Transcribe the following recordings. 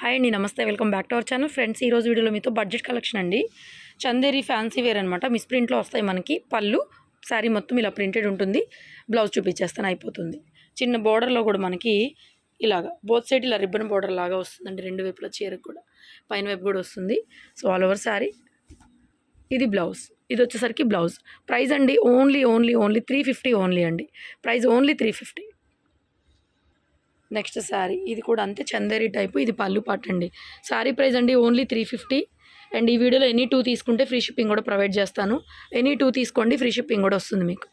Hi అండి నమస్తే. Welcome back to our channel. Friends ఈ రోజు వీడియోలో మీతో బడ్జెట్ కలెక్షన్ అండి. చందేరి ఫ్యాన్సీ వేర్ అనమాట మిస్ ప్రింట్లో వస్తాయి మనకి. పళ్ళు శారీ మొత్తం ఇలా ప్రింటెడ్ ఉంటుంది. బ్లౌజ్ చూపించేస్తాను అయిపోతుంది. చిన్న బోర్డర్లో కూడా మనకి ఇలాగా బోత్ సైడ్ ఇలా రిబ్బన్ బోర్డర్ లాగా వస్తుందండి రెండు వైపుల చీరకు కూడా. పైన వైపు కూడా వస్తుంది. So all over sari. ఇది బ్లౌజ్. ఇది వచ్చేసరికి బ్లౌజ్. ప్రైస్ అండి only only only three fifty only అండి. Price only three fifty. Next sari ఇది కూడా అంతే చందేరి టైపు ఇది పళ్ళు పాట అండి శారీ ప్రైస్ అండి ఓన్లీ త్రీ ఫిఫ్టీ. అండ్ ఈ వీడియోలో ఎనీ టూ తీసుకుంటే ఫ్రీ షిప్పింగ్ కూడా ప్రొవైడ్ చేస్తాను. ఎనీ టూ తీసుకోండి ఫ్రీ షిప్పింగ్ కూడా వస్తుంది మీకు.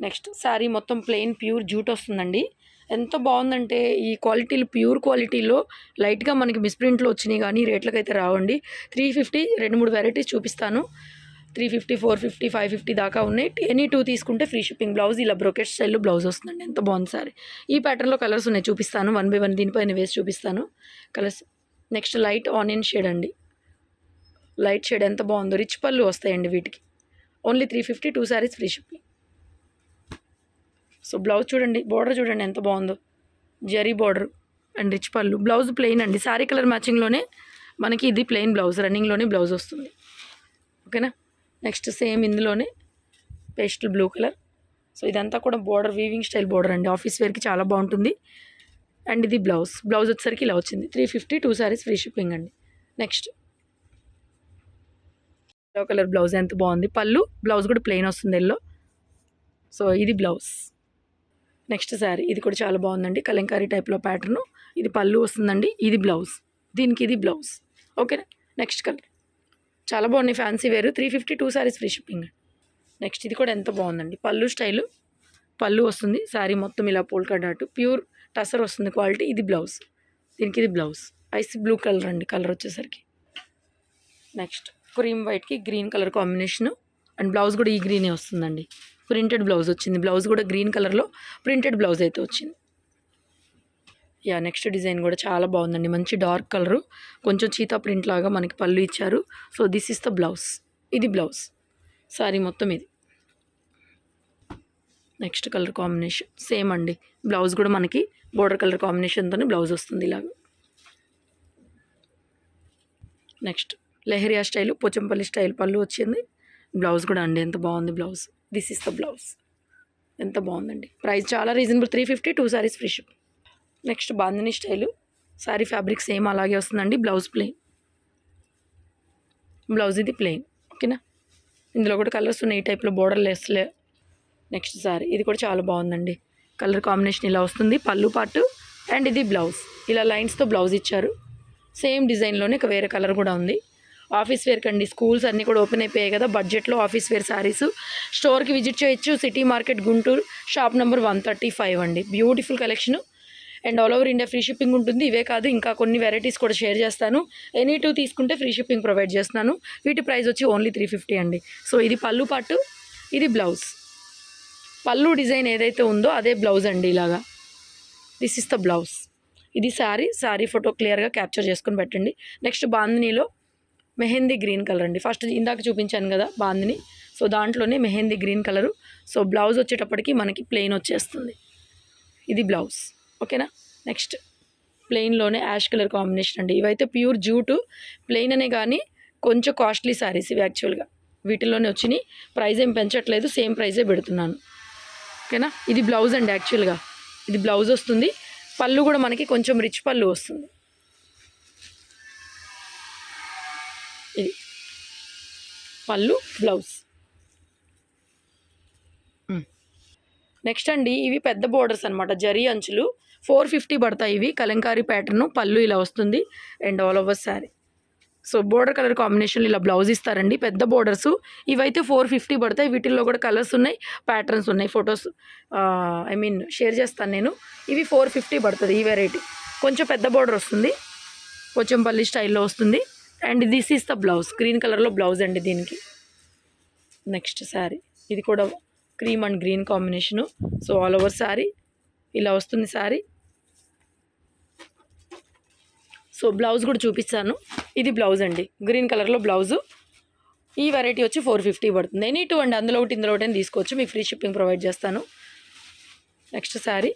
నెక్స్ట్ శారీ మొత్తం ప్లెయిన్ ప్యూర్ జూట్ వస్తుందండి. ఎంత బాగుందంటే ఈ క్వాలిటీలు ప్యూర్ క్వాలిటీలో లైట్గా మనకి మిస్ప్రింట్లు వచ్చినాయి కానీ రేట్లకైతే అయితే రావండి. త్రీ ఫిఫ్టీ రెండు మూడు వెరైటీస్ చూపిస్తాను. Three fifty four fifty five fifty దాకా ఉన్నాయి. ఎనీ టూ తీసుకుంటే ఫ్రీ షిప్పింగ్ బ్లౌజ్ ఇలా బ్రోకెట్ స్టైల్లో బ్లౌజ్ వస్తుందండి. ఎంత బాగుంది సారీ. ఈ ప్యాటర్న్లో కలర్స్ ఉన్నాయి చూపిస్తాను. వన్ బై వన్ దీనిపైన వేసి చూపిస్తాను. Colours next light onion shade అండి. లైట్ షేడ్ ఎంత బాగుందో. రిచ్ పళ్ళు వస్తాయండి వీటికి. Only three fifty two saris free shipping. So blouse చూడండి. బార్డర్ చూడండి ఎంత బాగుందో. జరీ బార్డర్ అండ్ రిచ్ పళ్ళు. బ్లౌజ్ ప్లెయిన్ అండి. శారీ కలర్ మ్యాచింగ్లోనే మనకి ఇది ప్లెయిన్ బ్లౌజ్. రన్నింగ్లోనే బ్లౌజ్ వస్తుంది. ఓకేనా? నెక్స్ట్ సేమ్ ఇందులోనే పేస్టల్ బ్లూ కలర్. సో ఇదంతా కూడా బోర్డర్ వీవింగ్ స్టైల్ బోర్డర్ అండి. ఆఫీస్ వేర్కి చాలా బాగుంటుంది. అండ్ ఇది బ్లౌజ్. బ్లౌజ్ వచ్చేసరికి ఇలా వచ్చింది. Three fifty two saris free shipping అండి. నెక్స్ట్. ఎల్లో కలర్ బ్లౌజ్ ఎంత బాగుంది. పళ్ళు బ్లౌజ్ కూడా ప్లెయిన్ వస్తుంది ఎల్లో. సో ఇది బ్లౌజ్. నెక్స్ట్ శారీ. ఇది కూడా చాలా బాగుందండి. కలంకారీ టైప్లో ప్యాటర్ను. ఇది పళ్ళు వస్తుందండి. ఇది బ్లౌజ్. దీనికి ఇది బ్లౌజ్. ఓకేనా? Next colour. చాలా బాగున్నాయి fancy wear. Three fifty two saris free shipping next ఇది కూడా ఎంత బాగుందండి. పళ్ళు స్టైలు. పళ్ళు వస్తుంది. శారీ మొత్తం ఇలా పోల్కా డాట్ ప్యూర్ టసర్ వస్తుంది క్వాలిటీ. ఇది బ్లౌజ్. దీనికి ఇది బ్లౌజ్. ఐస్ బ్లూ కలర్ అండి. కలర్ వచ్చేసరికి. Next cream వైట్కి green colour combination and blouse కూడా ఈ గ్రీనే వస్తుందండి. ప్రింటెడ్ బ్లౌజ్ వచ్చింది. బ్లౌజ్ కూడా గ్రీన్ కలర్లో ప్రింటెడ్ బ్లౌజ్ అయితే వచ్చింది. యా నెక్స్ట్ డిజైన్ కూడా చాలా బాగుందండి. మంచి డార్క్ కలరు. కొంచెం చీతా ప్రింట్ లాగా మనకి పళ్ళు ఇచ్చారు. So this is the blouse ఇది బ్లౌజ్ సారీ మొత్తం ఇది. Next colour combination. సేమ్ అండి. బ్లౌజ్ కూడా మనకి బోర్డర్ కలర్ కాంబినేషన్తోనే బ్లౌజ్ వస్తుంది ఇలాగ. Next leheriya style Pochampally style pallu వచ్చింది. బ్లౌజ్ కూడా అండి. ఎంత బాగుంది blouse. This is the blouse ఎంత బాగుందండి. ప్రైస్ చాలా reasonable. Three fifty two saris free ship next bandhani style. Sari fabric same అలాగే వస్తుందండి. Blouse plain. బ్లౌజ్ ఇది ప్లెయిన్. ఓకేనా? ఇందులో కూడా కలర్స్ ఉన్నాయి. ఈ టైప్లో బోర్డర్ లెస్లే నెక్స్ట్ సారీ. ఇది కూడా చాలా బాగుందండి. కలర్ కాంబినేషన్ ఇలా వస్తుంది. పళ్ళు పాటు అండ్ ఇది బ్లౌజ్. ఇలా లైన్స్తో బ్లౌజ్ ఇచ్చారు. సేమ్ డిజైన్లోనే ఇక వేరే కలర్ కూడా ఉంది. ఆఫీస్ వేర్ కండి. స్కూల్స్ అన్నీ కూడా ఓపెన్ అయిపోయాయి కదా. బడ్జెట్లో ఆఫీస్ వేర్ శారీస్ స్టోర్కి విజిట్ చేయొచ్చు. City market Guntur. Shop number one thirty five అండి. Beautiful collection. And all over India free shipping ఉంటుంది. ఇవే కాదు ఇంకా కొన్ని వెరైటీస్ కూడా షేర్ చేస్తాను. ఎనీ టూ తీసుకుంటే ఫ్రీ షిప్పింగ్ ప్రొవైడ్ చేస్తున్నాను. వీటి ప్రైస్ వచ్చి ఓన్లీ త్రీ ఫిఫ్టీ అండి. సో ఇది పళ్ళు పాటు ఇది బ్లౌజ్. పళ్ళు డిజైన్ ఏదైతే ఉందో అదే బ్లౌజ్ అండి ఇలాగా. దిస్ ఇస్ ద బ్లౌజ్ ఇది శారీ శారీ ఫోటో క్లియర్గా క్యాప్చర్ చేసుకొని పెట్టండి. నెక్స్ట్ బాందినీలో మెహందీ గ్రీన్ కలర్ అండి. ఫస్ట్ ఇందాక చూపించాను కదా బాందిని. సో దాంట్లోనే mehndi green colour. So blouse వచ్చేటప్పటికి మనకి ప్లెయిన్ వచ్చేస్తుంది. ఇది బ్లౌజ్. ఓకేనా? నెక్స్ట్ ప్లెయిన్లోనే యాష్ కలర్ కాంబినేషన్ అండి. ఇవైతే ప్యూర్ జూటు ప్లెయిన్ అనే కానీ కొంచెం కాస్ట్లీ శారీస్ ఇవి యాక్చువల్గా. వీటిలోనే వచ్చినాయి ప్రైస్ ఏం పెంచట్లేదు సేమ్ ప్రైజే పెడుతున్నాను. ఓకేనా? ఇది బ్లౌజ్ అండి యాక్చువల్గా. ఇది బ్లౌజ్ వస్తుంది. పళ్ళు కూడా మనకి కొంచెం రిచ్ పళ్ళు వస్తుంది. ఇది. పళ్ళు బ్లౌజ్. నెక్స్ట్ అండి ఇవి పెద్ద బోర్డర్స్ అనమాట జరీ అంచులు ఫోర్ ఫిఫ్టీ పడతాయి ఇవి. కలంకారీ ప్యాటర్న్ పళ్ళు ఇలా వస్తుంది. And all over sari. So border colour combination ఇలా బ్లౌజ్ ఇస్తారండి. పెద్ద బోర్డర్స్. ఇవైతే ఫోర్ ఫిఫ్టీ పడతాయి. వీటిల్లో కూడా కలర్స్ ఉన్నాయి ప్యాటర్న్స్ ఉన్నాయి ఫొటోస్. ఐ మీన్ షేర్ చేస్తాను నేను. ఇవి ఫోర్ ఫిఫ్టీ పడుతుంది ఈ వెరైటీ. కొంచెం పెద్ద బోర్డర్ వస్తుంది. పోచంపల్లి స్టైల్లో వస్తుంది. And this is the blouse. Green కలర్లో బ్లౌజ్ అండి దీనికి. నెక్స్ట్ శారీ. ఇది కూడా cream and green combination. So all over sari. ఇలా వస్తుంది శారీ సో బ్లౌజ్ కూడా చూపిస్తాను. ఇది బ్లౌజ్ అండి. గ్రీన్ కలర్లో బ్లౌజు. ఈ వెరైటీ వచ్చి ఫోర్ ఫిఫ్టీ పడుతుంది. ఎనీ టూ అండి అందులో ఒకటి ఇందులో ఒకటి తీసుకోవచ్చు. మీకు ఫ్రీ షిప్పింగ్ ప్రొవైడ్ చేస్తాను. నెక్స్ట్ శారీ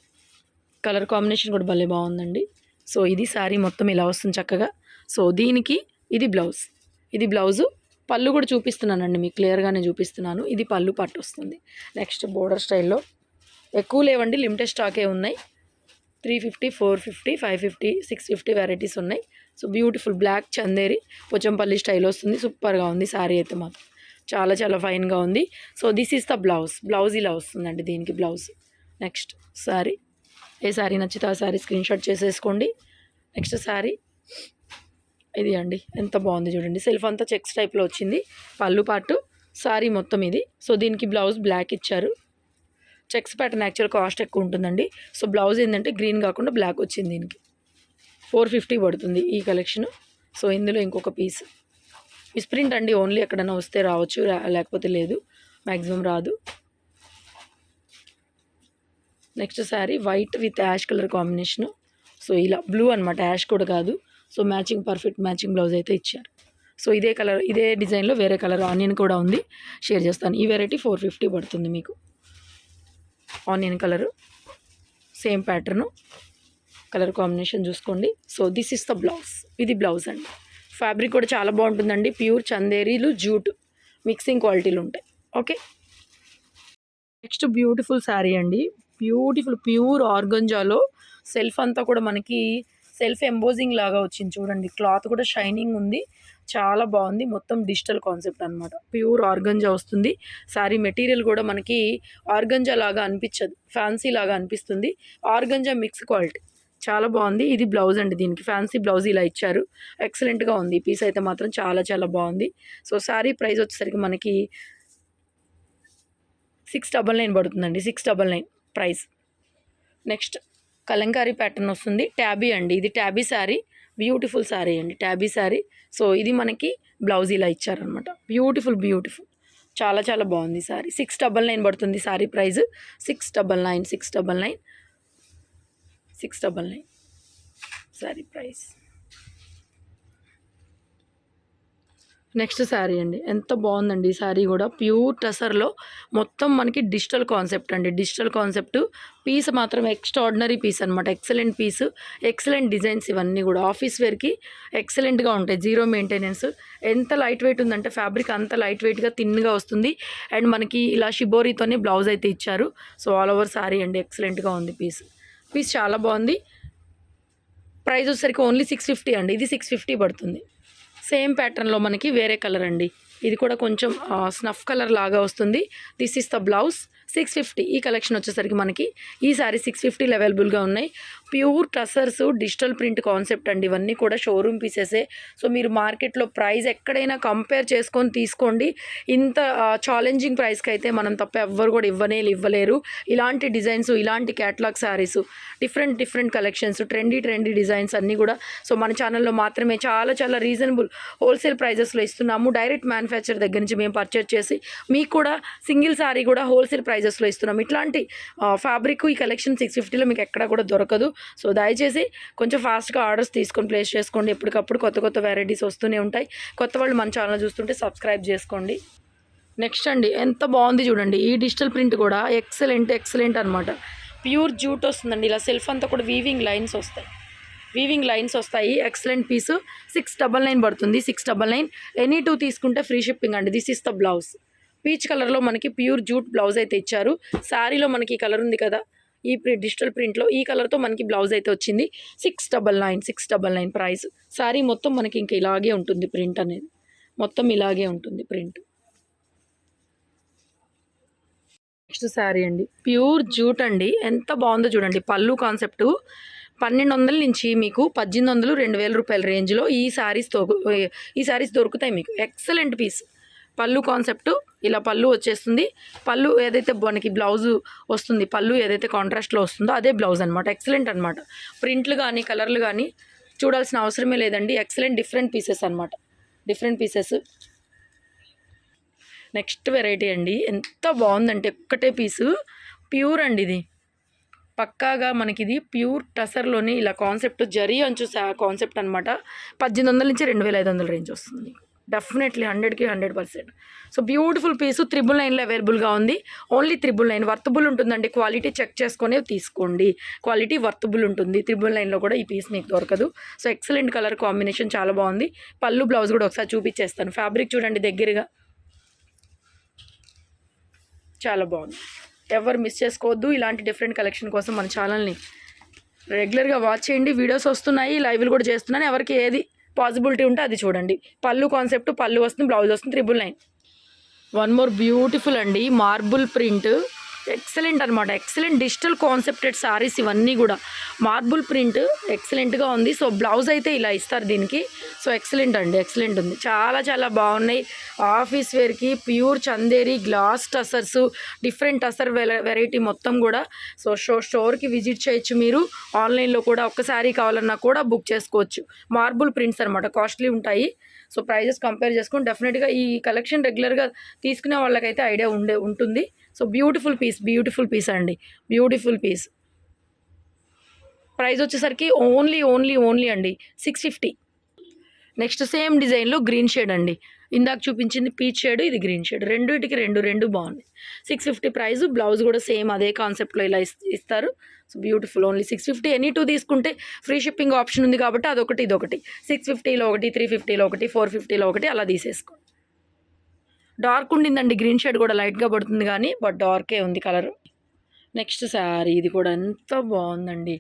కలర్ కాంబినేషన్ కూడా భలే బాగుందండి. సో ఇది శారీ మొత్తం ఇలా వస్తుంది చక్కగా. సో దీనికి ఇది బ్లౌజ్. ఇది బ్లౌజు. పళ్ళు కూడా చూపిస్తున్నానండి మీకు క్లియర్గానే చూపిస్తున్నాను. ఇది పళ్ళు పట్టు వస్తుంది. నెక్స్ట్ బోర్డర్ స్టైల్లో ఎక్కువ లేవండి లిమిటెడ్ స్టాకే ఉన్నాయి. Three fifty four fifty five fifty six fifty varieties ఉన్నాయి. So beautiful black Chanderi Pochampally style వస్తుంది. సూపర్గా ఉంది శారీ అయితే మాత్రం. చాలా చాలా ఫైన్గా ఉంది. So this is the blouse blouse ఇలా వస్తుందండి దీనికి బ్లౌజ్ నెక్స్ట్ శారీ ఏ శారీ నచ్చితే ఆ శారీ స్క్రీన్ షాట్ చేసేసుకోండి. నెక్స్ట్ శారీ ఇది అండి. ఎంత బాగుంది చూడండి. సెల్ఫ్ అంతా చెక్స్ టైప్లో వచ్చింది. పళ్ళు పాటు శారీ మొత్తం ఇది. సో దీనికి బ్లౌజ్ బ్లాక్ ఇచ్చారు. చెక్స్ ప్యాటర్న్ యాక్చువల్ కాస్ట్ ఎక్కువ ఉంటుందండి. సో బ్లౌజ్ ఏంటంటే గ్రీన్ కాకుండా బ్లాక్ వచ్చింది దీనికి. ఫోర్ ఫిఫ్టీ పడుతుంది ఈ కలెక్షన్. సో ఇందులో ఇంకొక పీస్. మిస్ప్రింట్ అండి ఓన్లీ ఎక్కడైనా వస్తే రావచ్చు రా- లేకపోతే లేదు. మ్యాక్సిమం రాదు. Next sari white with ash colour combination. So ఇలా బ్లూ అనమాట యాష్ కూడా కాదు. So matching perfect matching blouse అయితే ఇచ్చారు. సో ఇదే కలర్ ఇదే డిజైన్లో వేరే కలర్ ఆనియన్ కూడా ఉంది. షేర్ చేస్తాను. ఈ వెరైటీ ఫోర్ ఫిఫ్టీ పడుతుంది మీకు. Onion colour. Same pattern. Colour combination చూసుకోండి. So this is the blouse ఇది బ్లౌజ్ అండి. ఫ్యాబ్రిక్ కూడా చాలా బాగుంటుందండి. ప్యూర్ చందేరీలు జూట్ మిక్సింగ్ క్వాలిటీలు ఉంటాయి. ఓకే? నెక్స్ట్ బ్యూటిఫుల్ శారీ అండి. బ్యూటిఫుల్ ప్యూర్ ఆర్గంజాలో సెల్ఫ్ అంతా కూడా మనకి సెల్ఫ్ ఎంబోజింగ్ లాగా వచ్చింది. చూడండి క్లాత్ కూడా షైనింగ్ ఉంది. చాలా బాగుంది. మొత్తం డిజిటల్ కాన్సెప్ట్ అనమాట ప్యూర్ ఆర్గంజా వస్తుంది. శారీ మెటీరియల్ కూడా మనకి ఆర్గంజా లాగా అనిపించదు. ఫ్యాన్సీ లాగా అనిపిస్తుంది. Organza mix quality. చాలా బాగుంది. ఇది బ్లౌజ్ అండి దీనికి. ఫ్యాన్సీ బ్లౌజ్ ఇలా ఇచ్చారు. ఎక్సలెంట్గా ఉంది. ఈ పీస్ అయితే మాత్రం చాలా చాలా బాగుంది. సో శారీ ప్రైస్ వచ్చేసరికి మనకి సిక్స్ డబల్ నైన్ పడుతుందండి. Six double nine price. Next kalamkari pattern వస్తుంది. ట్యాబీ అండి. ఇది ట్యాబీ శారీ బ్యూటిఫుల్ శారీ అండి ట్యాబీ శారీ సో ఇది మనకి బ్లౌజ్ ఇలా ఇచ్చారనమాట బ్యూటిఫుల్ బ్యూటిఫుల్ చాలా చాలా బాగుంది శారీ సిక్స్ డబల్ నైన్ పడుతుంది sari price. Six double nine six double nine six double nine sari price. Next sari అండి. ఎంత బాగుందండి ఈ శారీ కూడా. ప్యూర్ టసర్లో మొత్తం మనకి డిజిటల్ కాన్సెప్ట్ అండి. Digital concept. పీస్ మాత్రం ఎక్స్ట్రాడినరీ పీస్ అనమాట ఎక్సలెంట్ పీస్ ఎక్సలెంట్ డిజైన్స్ ఇవన్నీ కూడా. ఆఫీస్ వేర్కి ఎక్సలెంట్గా ఉంటాయి. Zero maintenance. ఎంత లైట్ వెయిట్ ఉందంటే ఫ్యాబ్రిక్ అంత లైట్ వెయిట్గా థిన్గా వస్తుంది. అండ్ మనకి ఇలా షిబోరీతోనే బ్లౌజ్ అయితే ఇచ్చారు. సో ఆల్ ఓవర్ శారీ అండి. ఎక్సలెంట్గా ఉంది పీస్. పీస్ చాలా బాగుంది. ప్రైస్ వచ్చేసరికి ఓన్లీ సిక్స్ ఫిఫ్టీ అండి. ఇది సిక్స్ ఫిఫ్టీ పడుతుంది. సేమ్ ప్యాటర్న్లో మనకి వేరే కలర్ అండి. ఇది కూడా కొంచెం స్నఫ్ కలర్ లాగా వస్తుంది. This is the blouse six fifty ఈ కలెక్షన్ వచ్చేసరికి మనకి ఈ సారీ సిక్స్ ఫిఫ్టీలు అవైలబుల్గా ఉన్నాయి. Pure tussars digital print concept అండి. ఇవన్నీ కూడా షోరూమ్ పీసెసే సో మీరు మార్కెట్లో ప్రైస్ ఎక్కడైనా కంపేర్ చేసుకొని తీసుకోండి. ఇంత ఛాలెంజింగ్ ప్రైస్కి అయితే మనం తప్ప ఎవ్వరు కూడా ఇవ్వనే ఇవ్వలేరు. ఇలాంటి డిజైన్స్ ఇలాంటి catalogue saris different different collections trendy trendy designs అన్నీ కూడా. సో మన ఛానల్లో మాత్రమే చాలా చాలా రీజనబుల్ హోల్సేల్ ప్రైజెస్లో ఇస్తున్నాము. డైరెక్ట్ మ్యానుఫ్యాక్చర్ దగ్గర నుంచి మేము పర్చేజ్ చేసి మీకు కూడా సింగిల్ శారీ కూడా హోల్సేల్ ప్రైజెస్లో ఇస్తున్నాం. ఇట్లాంటి ఫ్యాబ్రిక్ ఈ కలెక్షన్ సిక్స్ ఫిఫ్టీలో మీకు ఎక్కడ కూడా దొరకదు. సో దయచేసి కొంచెం ఫాస్ట్గా ఆర్డర్స్ తీసుకొని ప్లేస్ చేసుకోండి. ఎప్పటికప్పుడు కొత్త కొత్త వెరైటీస్ వస్తూనే ఉంటాయి. కొత్త వాళ్ళు మన ఛానల్ చూస్తుంటే సబ్స్క్రైబ్ చేసుకోండి. నెక్స్ట్ అండి ఎంత బాగుంది చూడండి. ఈ డిజిటల్ ప్రింట్ కూడా ఎక్సలెంట్ ఎక్సలెంట్ అనమాట ప్యూర్ జ్యూట్ వస్తుందండి. ఇలా సెల్ఫ్ అంతా కూడా వీవింగ్ లైన్స్ వస్తాయి. వీవింగ్ లైన్స్ వస్తాయి. Excellent piece six double nine పడుతుంది. Six double nine any two తీసుకుంటే ఫ్రీ షిప్పింగ్ అండి. This is the blouse peach కలర్లో మనకి ప్యూర్ జూట్ బ్లౌజ్ అయితే ఇచ్చారు. శారీలో మనకి ఈ కలర్ ఉంది కదా. ఈ ప్రింట్ డిజిటల్ ప్రింట్లో ఈ కలర్తో మనకి బ్లౌజ్ అయితే వచ్చింది. Six double nine six double nine price sari మొత్తం మనకి ఇంకా ఇలాగే ఉంటుంది ప్రింట్ అనేది. మొత్తం ఇలాగే ఉంటుంది ప్రింట్ నెక్స్ట్ శారీ అండి. ప్యూర్ జూట్ అండి. ఎంత బాగుందో చూడండి. పళ్ళు కాన్సెప్ట్ పన్నెండు వందల నుంచి మీకు పద్దెనిమిది వందలు రెండు వేల రూపాయల రేంజ్లో ఈ శారీస్ దొరుకు ఈ శారీస్ దొరుకుతాయి మీకు. ఎక్సలెంట్ పీస్ పళ్ళు కాన్సెప్ట్ ఇలా పళ్ళు వచ్చేస్తుంది. పళ్ళు ఏదైతే మనకి బ్లౌజ్ వస్తుంది పళ్ళు ఏదైతే కాంట్రాస్ట్లో వస్తుందో అదే బ్లౌజ్ అనమాట ఎక్సలెంట్ అనమాట ప్రింట్లు కానీ కలర్లు కానీ చూడాల్సిన అవసరమే లేదండి. ఎక్సలెంట్ డిఫరెంట్ పీసెస్ అనమాట డిఫరెంట్ పీసెస్ నెక్స్ట్ వెరైటీ అండి. ఎంత బాగుందంటే ఒక్కటే పీసు ప్యూర్ అండి ఇది. పక్కాగా మనకి ఇది ప్యూర్ టసర్లోని ఇలా కాన్సెప్ట్ జరీ అంచు కాన్సెప్ట్ అనమాట పద్దెనిమిది వందల నుంచి రెండు వేల ఐదు వందల రేంజ్ వస్తుంది. డెఫినెట్లీ హండ్రెడ్కి hundred percent. So beautiful piece triple నైన్లో అవైలబుల్గా ఉంది. Only triple nine. వర్తబుల్ ఉంటుందండి. క్వాలిటీ చెక్ చేసుకొని తీసుకోండి. క్వాలిటీ వర్తబుల్ ఉంటుంది. త్రిబుల్ నైన్లో కూడా ఈ పీస్ మీకు దొరకదు. సో ఎక్సలెంట్ కలర్ కాంబినేషన్ చాలా బాగుంది. పళ్ళు బ్లౌజ్ కూడా ఒకసారి చూపించేస్తాను ఫ్యాబ్రిక్ చూడండి దగ్గరగా. చాలా బాగుంది. ఎవరు మిస్ చేసుకోవద్దు. ఇలాంటి డిఫరెంట్ కలెక్షన్ కోసం మన ఛానల్ని రెగ్యులర్గా వాచ్ చేయండి. వీడియోస్ వస్తున్నాయి లైవ్లు కూడా చేస్తున్నాను. ఎవరికి ఏది పాసిబిలిటీ ఉంటే అది చూడండి. పళ్ళు కాన్సెప్ట్ పళ్ళు వస్తుంది బ్లౌజ్ వస్తుంది triple nine one more beautiful అండి. మార్బుల్ ప్రింట్ ఎక్సలెంట్ అనమాట ఎక్సలెంట్ డిజిటల్ కాన్సెప్టెడ్ సారీస్ ఇవన్నీ కూడా. మార్బుల్ ప్రింట్ ఎక్సలెంట్గా ఉంది. సో బ్లౌజ్ అయితే ఇలా ఇస్తారు దీనికి. సో ఎక్సలెంట్ అండి. ఎక్సలెంట్ ఉంది. చాలా చాలా బాగున్నాయి. ఆఫీస్ వేర్కి pure Chanderi glass tussars different tussar variety మొత్తం కూడా. సో షో స్టోర్కి విజిట్ చేయొచ్చు మీరు. ఆన్లైన్లో కూడా ఒక్క శారీ కావాలన్నా కూడా బుక్ చేసుకోవచ్చు. మార్బుల్ ప్రింట్స్ అనమాట కాస్ట్లీ ఉంటాయి. సో ప్రైజెస్ కంపేర్ చేసుకుని డెఫినెట్గా ఈ కలెక్షన్ రెగ్యులర్గా తీసుకునే వాళ్ళకైతే ఐడియా ఉండే ఉంటుంది. So beautiful piece beautiful piece అండి. బ్యూటిఫుల్ పీస్ ప్రైస్ వచ్చేసరికి ఓన్లీ ఓన్లీ ఓన్లీ అండి. సిక్స్ ఫిఫ్టీ నెక్స్ట్ సేమ్ డిజైన్లో గ్రీన్ షేడ్ అండి. ఇందాక చూపించింది పీచ్ షేడ్ ఇది గ్రీన్ షేడ్ రెండుటికి రెండు రెండు బాగుంది సిక్స్ ఫిఫ్టీ ప్రైస్ బ్లౌజ్ కూడా సేమ్ అదే కాన్సెప్ట్లో ఇలా ఇస్తారు. So beautiful only six fifty any two తీసుకుంటే ఫ్రీ షిప్పింగ్ ఆప్షన్ ఉంది కాబట్టి అదొకటి ఇదొకటి. సిక్స్ ఫిఫ్టీలో ఒకటి త్రీ ఫిఫ్టీలో ఒకటి ఫోర్ ఫిఫ్టీలో ఒకటి అలా తీసేసుకో డార్క్ ఉండిందండి. గ్రీన్ షేడ్ కూడా లైట్గా పడుతుంది కానీ బట్ డార్కే ఉంది కలర్ నెక్స్ట్ శారీ ఇది కూడా ఎంత బాగుందండి.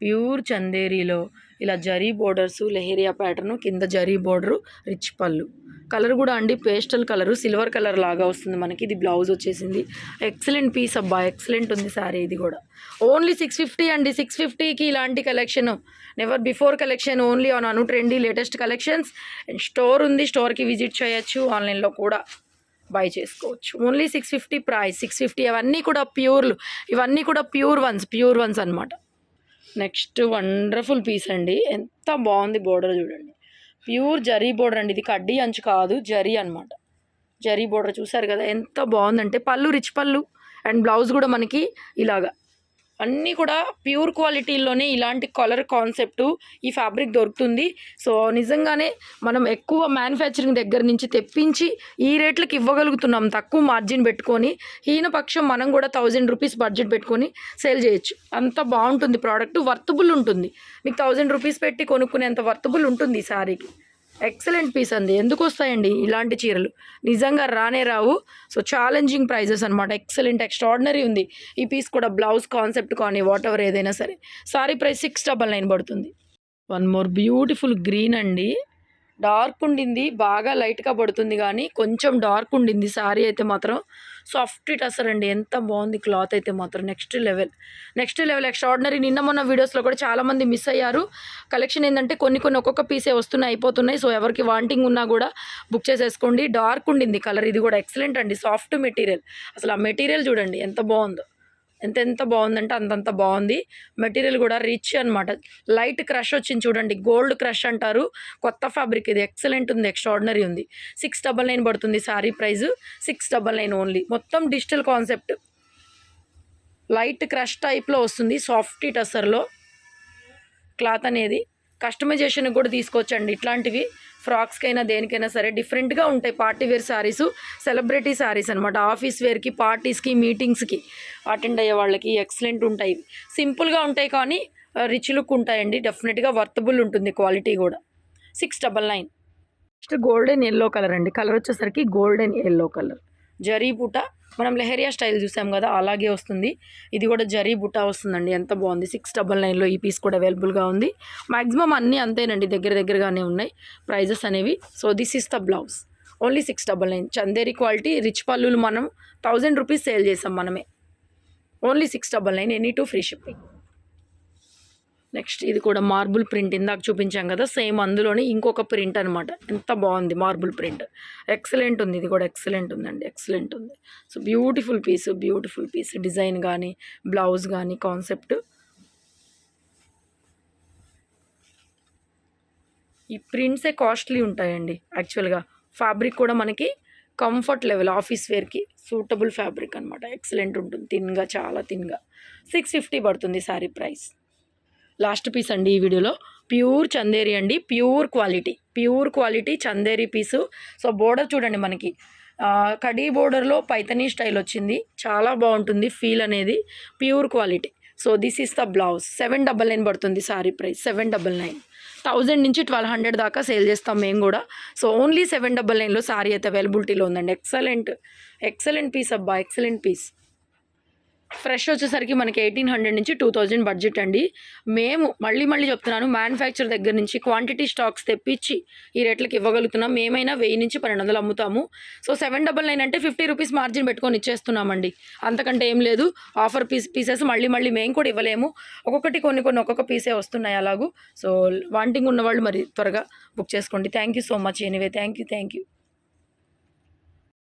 ప్యూర్ చందేరీలో ఇలా జరీ బోర్డర్స్ లెహేరియా ప్యాటర్ను కింద zari border rich pallu. Colour కూడా అండి పేస్టల్ కలరు సిల్వర్ కలర్ లాగా వస్తుంది మనకి. ఇది బ్లౌజ్ వచ్చేసింది. ఎక్సలెంట్ పీస్ అబ్బా ఎక్సలెంట్ ఉంది సారీ ఇది కూడా. ఓన్లీ సిక్స్ ఫిఫ్టీ అండి. సిక్స్ ఫిఫ్టీకి ఇలాంటి collection never before collection only on Anu trendy latest collections store ఉంది స్టోర్కి విజిట్ చేయొచ్చు ఆన్లైన్లో కూడా బై చేసుకోవచ్చు. Only six fifty price six fifty అవన్నీ కూడా ప్యూర్లు ఇవన్నీ కూడా ప్యూర్ వన్స్ ప్యూర్ వన్స్ అనమాట నెక్స్ట్ వండర్ఫుల్ పీస్ అండి. ఎంత బాగుంది బోర్డర్ చూడండి. ప్యూర్ జరీ బోర్డర్ అండి. ఇది కడ్డీ అంచు కాదు జరీ అనమాట జరీ బోర్డర్ చూసారు కదా ఎంత బాగుందంటే పళ్ళు రిచ్ పళ్ళు అండ్ బ్లౌజ్ కూడా మనకి ఇలాగా. అన్నీ కూడా ప్యూర్ క్వాలిటీలోనే ఇలాంటి కలర్ కాన్సెప్ట్ ఈ ఫ్యాబ్రిక్ దొరుకుతుంది. సో నిజంగానే మనం ఎక్కువ మ్యానుఫ్యాక్చరింగ్ దగ్గర నుంచి తెప్పించి ఈ రేట్లకు ఇవ్వగలుగుతున్నాం. తక్కువ మార్జిన్ పెట్టుకొని హీనపక్షం మనం కూడా థౌజండ్ రూపీస్ బడ్జెట్ పెట్టుకొని సేల్ చేయొచ్చు. అంత బాగుంటుంది ప్రోడక్ట్ వర్తబుల్ ఉంటుంది. మీకు థౌజండ్ రూపీస్ పెట్టి కొనుక్కునేంత వర్తబుల్ ఉంటుంది ఈ శారీకి. ఎక్సలెంట్ పీస్ అండి. ఎందుకు వస్తాయండి ఇలాంటి చీరలు? నిజంగా రానే రావు. సో ఛాలెంజింగ్ ప్రైజెస్ అనమాట ఎక్సలెంట్ ఎక్స్ట్రాడినరీ ఉంది. ఈ పీస్ కూడా బ్లౌజ్ కాన్సెప్ట్ కానీ వాట్ ఎవర్ ఏదైనా సరే. Sari price six double nine పడుతుంది. వన్ మోర్ బ్యూటిఫుల్ గ్రీన్ అండి. డార్క్ ఉండింది బాగా లైట్గా పడుతుంది కానీ కొంచెం డార్క్ ఉండింది సారీ అయితే మాత్రం. సాఫ్ట్ టసర్ అండి ఎంత బాగుంది క్లాత్ అయితే మాత్రం. Next level next level extraordinary నిన్న మొన్న వీడియోస్లో కూడా చాలామంది మిస్ అయ్యారు. కలెక్షన్ ఏంటంటే కొన్ని కొన్ని ఒక్కొక్క పీసే వస్తున్నాయి అయిపోతున్నాయి. సో ఎవరికి వాంటింగ్ ఉన్నా కూడా బుక్ చేసేసుకోండి. డార్క్ ఉండింది కలర్ ఇది కూడా ఎక్సలెంట్ అండి. సాఫ్ట్ మెటీరియల్ అసలు ఆ మెటీరియల్ చూడండి ఎంత బాగుందో. ఎంతెంత బాగుందంటే అంతంత బాగుంది. మెటీరియల్ కూడా రిచ్ అనమాట లైట్ క్రష్ వచ్చింది చూడండి. గోల్డ్ క్రష్ అంటారు. కొత్త ఫ్యాబ్రిక్ ఇది. ఎక్సలెంట్ ఉంది. ఎక్స్ట్రాడినరీ ఉంది. సిక్స్ డబల్ నైన్ పడుతుంది sari price. Six double nine only. మొత్తం డిజిటల్ కాన్సెప్ట్. లైట్ క్రష్ టైప్లో వస్తుంది. సాఫ్ట్ టసర్లో క్లాత్ అనేది. కస్టమైజేషన్ కూడా తీసుకోవచ్చండి. ఇట్లాంటివి ఫ్రాక్స్కైనా దేనికైనా సరే డిఫరెంట్గా ఉంటాయి party wear saris celebrity saris అనమాట ఆఫీస్ వేర్కి పార్టీస్కి మీటింగ్స్కి అటెండ్ అయ్యే వాళ్ళకి ఎక్సలెంట్ ఉంటాయి. సింపుల్గా ఉంటాయి కానీ రిచ్ లుక్ ఉంటాయండి. డెఫినెట్గా వర్తబుల్ ఉంటుంది క్వాలిటీ కూడా. Six double nine. Next golden yellow colour అండి. కలర్ వచ్చేసరికి golden yellow colour. Zari butta మనం లెహరియా స్టైల్ చూసాం కదా అలాగే వస్తుంది. ఇది కూడా జరీ బుట్ట వస్తుందండి. ఎంత బాగుంది. సిక్స్ డబల్ నైన్లో ఈ పీస్ కూడా అవైలబుల్గా ఉంది. మాక్సిమం అన్నీ అంతేనండి. దగ్గర దగ్గరగానే ఉన్నాయి. ప్రైజెస్ అనేవి. So this is the blouse only six double nine Chanderi quality rich పల్లులు మనం థౌజండ్ రూపీస్ సేల్ చేసాం మనమే. Only six double nine any two free shipping next ఇది కూడా మార్బుల్ ప్రింట్. ఇందాక చూపించాం కదా సేమ్ అందులోనే ఇంకొక ప్రింట్ అనమాట ఎంత బాగుంది మార్బుల్ ప్రింట్. ఎక్సలెంట్ ఉంది ఇది కూడా ఎక్సలెంట్ ఉందండి ఎక్సలెంట్ ఉంది. So beautiful piece beautiful piece design కానీ బ్లౌజ్ కానీ కాన్సెప్ట్ ఈ ప్రింట్సే కాస్ట్లీ ఉంటాయండి యాక్చువల్గా ఫ్యాబ్రిక్ కూడా మనకి కంఫర్ట్ లెవెల్ ఆఫీస్ వేర్కి సూటబుల్ ఫ్యాబ్రిక్ అనమాట ఎక్సలెంట్ ఉంటుంది థిన్గా చాలా థిన్గా సిక్స్ ఫిఫ్టీ పడుతుంది శారీ ప్రైస్. లాస్ట్ పీస్ అండి ఈ వీడియోలో. ప్యూర్ చందేరి అండి pure quality pure quality Chanderi piece. So border చూడండి మనకి. కడీ బోర్డర్లో పైతనీ స్టైల్ వచ్చింది. చాలా బాగుంటుంది ఫీల్ అనేది. Pure quality. So this is the blouse. Seven double nine పడుతుంది sari price. Seven double nine. Thousand నుంచి ట్వెల్వ్ హండ్రెడ్ దాకా సేల్ చేస్తాం మేము కూడా. సో ఓన్లీ సెవెన్ డబల్ నైన్లో సారీ అయితే అవైలబిలిటీలో ఉందండి. ఎక్సలెంట్ ఎక్సలెంట్ పీస్ అబ్బా ఎక్సలెంట్ పీస్. ఫ్రెష్ వచ్చేసరికి మనకి ఎయిటీన్ హండ్రెడ్ నుంచి టూ థౌజండ్ బడ్జెట్ అండి. మేము మళ్ళీ మళ్ళీ చెప్తున్నాను మ్యానుఫ్యాక్చర్ దగ్గర నుంచి క్వాంటిటీ స్టాక్స్ తెప్పించి ఈ రేట్లకి ఇవ్వగలుగుతున్నాం. మేమైనా వెయ్యి నుంచి పన్నెండు వందలు అమ్ముతాము. సో సెవెన్ డబల్ నైన్ అంటే ఫిఫ్టీ రూపీస్ మార్జిన్ పెట్టుకొని ఇచ్చేస్తున్నామండి. అంతకంటే ఏం లేదు. ఆఫర్ పీస్ పీసెస్ మళ్ళీ మళ్ళీ మేము కూడా ఇవ్వలేము. ఒక్కొక్కటి కొన్ని కొన్ని ఒక్కొక్క పీసే వస్తున్నాయి అలాగూ. సో వాంటింగ్ ఉన్నవాళ్ళు మరి త్వరగా బుక్ చేసుకోండి. Thank you so much anyway thank you thank you